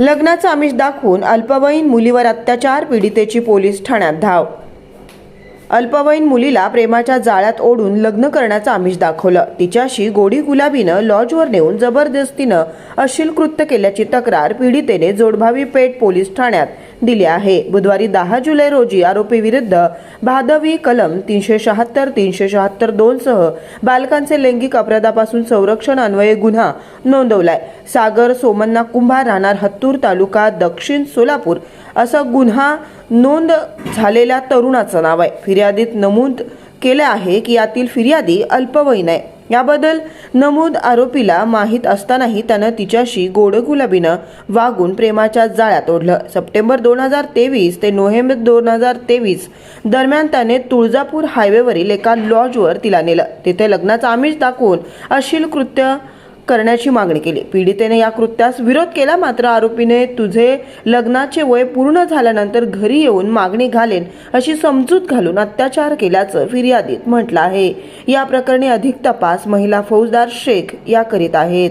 लग्नाचं आमिष दाखवून अल्पवयीन मुलीवर अत्याचार पीडितेची पोलीस ठाण्यात धाव. अल्पवयीन मुलीला प्रेमाच्या जाळ्यात ओढून लग्न करण्याचं आमिष दाखवलं. तिच्याशी गोडी गुलाबीनं लॉजवर नेऊन जबरदस्तीनं अश्लील कृत्य केल्याची तक्रार पीडितेने जोडभावी पेठ पोलीस ठाण्यात दिली आहे. बुधवारी दहा जुलै रोजी आरोपी विरुद्ध भादवी कलम तीनशे शहात्तर तीनशे शहात्तर दोन सह बालकांचे लैंगिक अपराधापासून संरक्षण अन्वये गुन्हा नोंदवलाय. सागर सोमन्ना कुंभार राहणार हत्तूर तालुका दक्षिण सोलापूर असं गुन्हा नोंद झालेल्या तरुणाचं नाव आहे. फिर्यादीत नमूद केलं आहे की यातील फिर्यादी अल्पवयीन आहे. याबद्दल नमूद आरोपीला माहीत असतानाही त्यानं तिच्याशी गोडगुलाबीनं वागून प्रेमाच्या जाळ्यात ओढलं सप्टेंबर दोन हजार तेवीस ते नोव्हेंबर दोन हजार तेवीस दरम्यान त्याने तुळजापूर हायवेवरील एका लॉजवर तिला नेलं. तिथे लग्नाचा आमिष दाखवून अशील कृत्य करण्याची मागणी केली. पीडितेने या कृत्यास विरोध केला मात्र आरोपीने तुझे लग्नाचे वय पूर्ण झाल्यानंतर घरी येऊन मागणी घालेन अशी समजूत घालून अत्याचार केल्याचं फिर्यादीत म्हटलं आहे. या प्रकरणी अधिक तपास महिला फौजदार शेख या करीत आहेत.